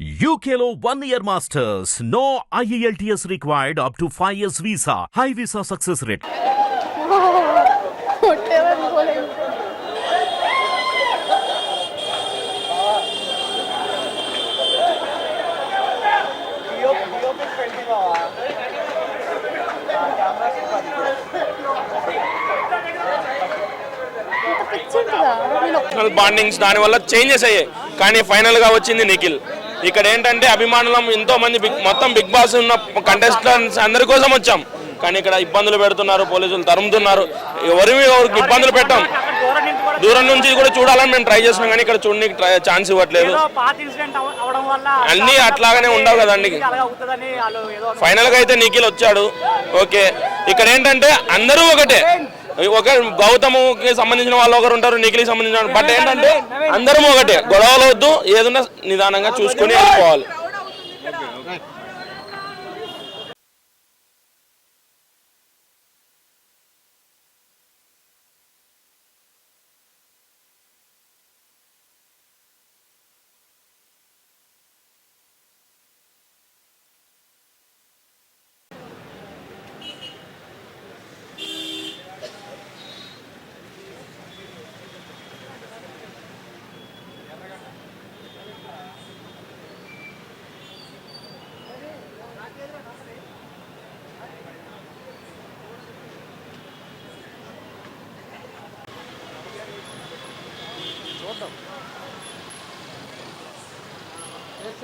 యూకేలో one year masters no IELTS required up to five years visa high visa success rate bondings దాని వల్ల changes అయ్యాయి. కానీ ఫైనల్గా వచ్చింది నిఖిల్. ఇక్కడ ఏంటంటే అభిమానులం ఎంతో మంది బిగ్ మొత్తం బిగ్ బాస్ ఉన్న కంటెస్టెంట్స్ అందరి కోసం వచ్చాం. కానీ ఇక్కడ ఇబ్బందులు పెడుతున్నారు పోలీసులు తరుముతున్నారు. ఎవరి ఎవరికి ఇబ్బందులు పెట్టాం. దూరం నుంచి కూడా చూడాలని మేము ట్రై చేస్తున్నాం కానీ ఇక్కడ చూడడానికి ట్రై ఛాన్స్ ఇవ్వట్లేదు. అన్నీ అట్లాగనే ఉండవు కదండి అలాగే అవుతుందని వాళ్ళు ఏదో ఫైనల్గా అయితే నిఖిల్ వచ్చాడు. ఓకే. ఇక్కడ ఏంటంటే అందరూ ఒకటే. ఒక గౌతముకి సంబంధించిన వాళ్ళు ఒకరు ఉంటారు నిఖిల్కి సంబంధించిన వాళ్ళు. బట్ ఏంటంటే అందరం ఒకటే. గొడవలు వద్దు ఏదన్నా నిదానంగా చూసుకొని వెళ్ళిపోవాలి.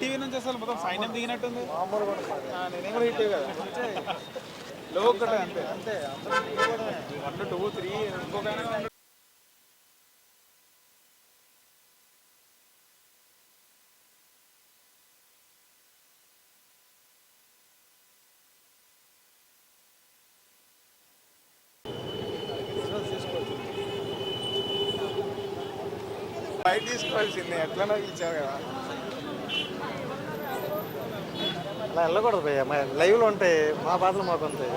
టీవీ నుంచి అసలు మొత్తం సైన్యం దిగినట్టుంది నేనే కూడా హిట్ కదా అంతే అంతే వన్ టూ త్రీ ఇంకొక బయట తీసుకోవాల్సింది ఎట్లనో ఇచ్చావు కదా. అలా వెళ్ళకూడదు భయ్య మా లైవ్లో ఉంటాయి మా బాధలు మాకు ఉంటాయి.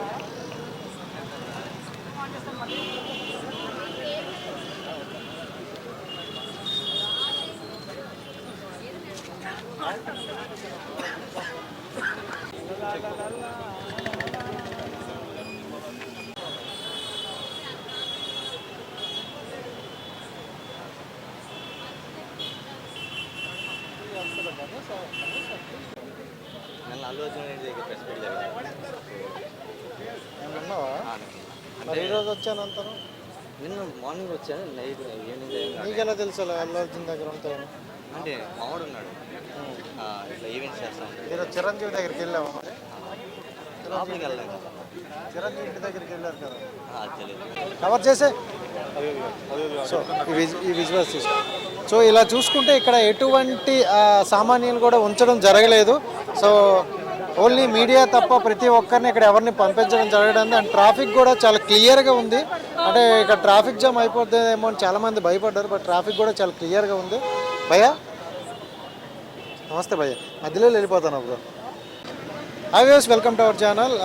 నన్ను అల్లు అర్జున్ రెడ్డి దగ్గర ప్రెస్ మీట్ జరిగింది నేను ఉన్నావా ఆ, మరి అంటే ఈరోజు వచ్చాను అంతను నిన్న మార్నింగ్ వచ్చాను నైట్ ఈవినింగ్. నీకెలా తెలుసు అలా అల్లు అర్జున్ దగ్గర ఉంటాయని? అంటే మావాడు ఉన్నాడు. ఇట్లా ఈవెంట్స్ చేస్తా ఉంటాడు మీరు చిరంజీవి దగ్గరికి లోపలికి వెళ్ళాం కదా. చిరంజీవి ఇంటి దగ్గరికి వెళ్ళారు కదా. కవర్ చేసే. సో ఈ విజ్ ఈ విజువల్స్ తీసుకో. సో ఇలా చూసుకుంటే ఇక్కడ ఎటువంటి సామాన్యులు కూడా ఉంచడం జరగలేదు. సో ఓన్లీ మీడియా తప్ప ప్రతి ఒక్కరిని ఇక్కడ ఎవరిని పంపించడం జరగడం అండ్ ట్రాఫిక్ కూడా చాలా క్లియర్గా ఉంది. అంటే ఇక్కడ ట్రాఫిక్ జామ్ అయిపోతుందేమో అని చాలామంది భయపడ్డారు బట్ ట్రాఫిక్ కూడా చాలా క్లియర్గా ఉంది. భయ్యా? నమస్తే భయ్య. మధ్యలో వెళ్ళిపోతాను bro. Hi views welcome to our channel.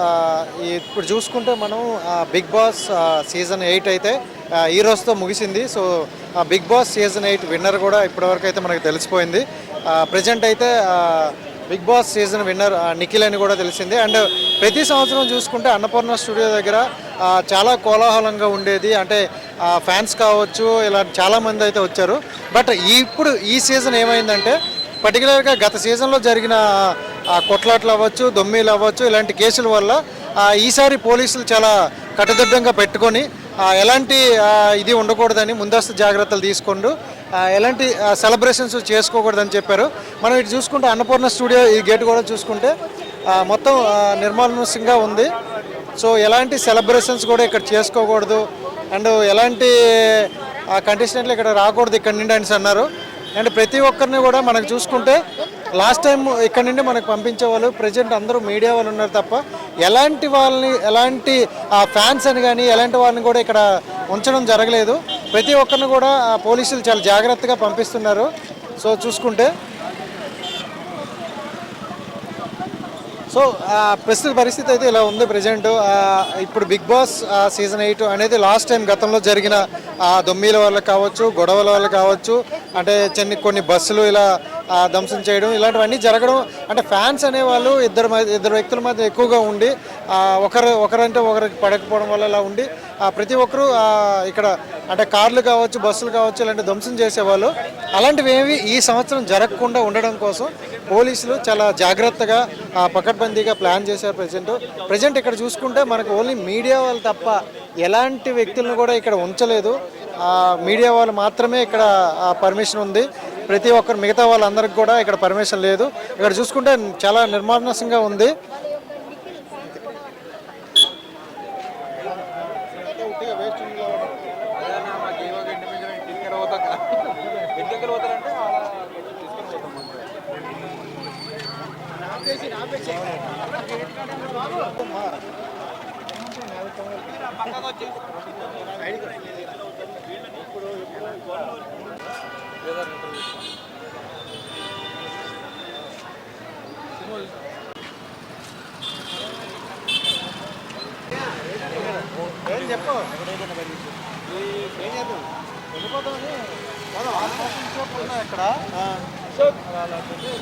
ఇప్పుడు చూసుకుంటే మనం బిగ్ బాస్ సీజన్ ఎయిట్ అయితే ఈ రోజుతో ముగిసింది. So Bigg Boss season eight winner కూడా ఇప్పటివరకు అయితే మనకు తెలిసిపోయింది. ప్రజెంట్ అయితే Bigg Boss season winner Nikhil అని కూడా తెలిసింది. అండ్ ప్రతి సంవత్సరం చూసుకుంటే అన్నపూర్ణ స్టూడియో దగ్గర చాలా కోలాహలంగా ఉండేది. అంటే ఫ్యాన్స్ కావచ్చు ఇలా చాలామంది అయితే వచ్చారు. బట్ ఇప్పుడు ఈ సీజన్ ఏమైందంటే పర్టికులర్గా గత సీజన్లో జరిగిన కొట్లాట్లు అవ్వచ్చు దొమ్మీలు అవ్వచ్చు ఇలాంటి కేసుల వల్ల ఈసారి పోలీసులు చాలా కట్టుదిట్టంగా పెట్టుకొని ఎలాంటి ఇది ఉండకూడదని ముందస్తు జాగ్రత్తలు తీసుకుంటూ ఎలాంటి సెలబ్రేషన్స్ చేసుకోకూడదని చెప్పారు. మనం ఇటు చూసుకుంటే అన్నపూర్ణ స్టూడియో ఈ గేట్ కూడా చూసుకుంటే మొత్తం ఆ, నిర్మానుష్యంగా ఉంది. సో ఎలాంటి సెలబ్రేషన్స్ కూడా ఇక్కడ చేసుకోకూడదు. అండ్ ఎలాంటి కండిషనట్లు ఇక్కడ రాకూడదు ఇక్కడ నుండి అనేసి అన్నారు. అండ్ ప్రతి ఒక్కరిని కూడా మనకు చూసుకుంటే లాస్ట్ టైం ఇక్కడ నుండి మనకు పంపించే వాళ్ళు ప్రజెంట్ అందరూ మీడియా వాళ్ళు ఉన్నారు తప్ప ఎలాంటి వాళ్ళని ఎలాంటి ఫ్యాన్స్ అని కానీ ఎలాంటి వాళ్ళని కూడా ఇక్కడ ఉంచడం జరగలేదు. ప్రతి ఒక్కరిని కూడా పోలీసులు చాలా జాగ్రత్తగా పంపిస్తున్నారు. సో చూసుకుంటే సో ప్రస్తుత పరిస్థితి అయితే ఇలా ఉంది ప్రజెంట్. ఇప్పుడు బిగ్ బాస్ సీజన్ ఎయిట్ అనేది లాస్ట్ టైం గతంలో జరిగిన దొమ్మీల వల్ల కావచ్చు గొడవల వల్ల కావచ్చు అంటే చిన్న కొన్ని బస్సులు ఇలా ధ్వంసం చేయడం ఇలాంటివన్నీ జరగడం అంటే ఫ్యాన్స్ అనేవాళ్ళు ఇద్దరు ఇద్దరు వ్యక్తుల మధ్య ఎక్కువగా ఉండి ఒకరు ఒకరంటే ఒకరికి పడకపోవడం వల్ల ఇలా ఉండి ప్రతి ఒక్కరూ ఇక్కడ అంటే కార్లు కావచ్చు బస్సులు కావచ్చు ఇలాంటి ధ్వంసం చేసేవాళ్ళు. అలాంటివి ఏవి ఈ సంవత్సరం జరగకుండా ఉండడం కోసం పోలీసులు చాలా జాగ్రత్తగా ఆ, పకడ్బందీగా ప్లాన్ చేశారు ప్రజెంట్ ప్రజెంట్ ఇక్కడ చూసుకుంటే మనకు ఓన్లీ మీడియా వాళ్ళు తప్ప ఎలాంటి వ్యక్తులను కూడా ఇక్కడ ఉంచలేదు. మీడియా వాళ్ళు మాత్రమే ఇక్కడ పర్మిషన్ ఉంది. ప్రతి ఒక్కరు మిగతా వాళ్ళందరికీ కూడా ఇక్కడ పర్మిషన్ లేదు. ఇక్కడ చూసుకుంటే చాలా నిర్మాణసంగా ఉంది. ఏం చెప్పు? ఏం చేద్దాం వెళ్ళిపోతామని మనం ఆల్మోస్ట్ ఇక్కడ సీజన్ స్టార్ట్ అయినప్పటి నుంచి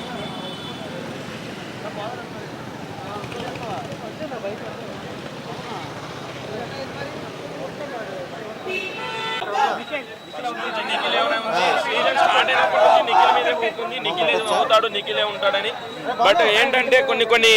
నిఖిల్ మీదే కూర్చుంది. నిఖిల్ ఏదో అవుతాడు నిఖిలే ఉంటాడని. బట్ ఏంటంటే కొన్ని కొన్ని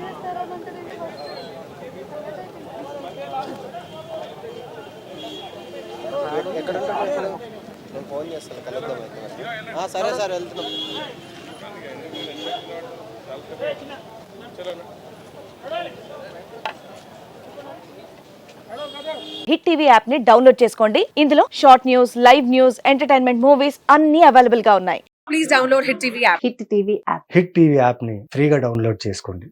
Gracias. ఎక్కడ ఉంటాడు? నేను ఫోన్ చేస్తాను కలుద్దాం సరే సార్ వెళ్తున్నాం హిట్ టీవీ యాప్ని డౌన్లోడ్ చేసుకోండి. ఇందులో short news live news entertainment movies అన్ని అవైలబుల్గా ఉన్నాయి హిట్ టీవీ యాప్ని ఫ్రీగా డౌన్లోడ్ చేసుకోండి.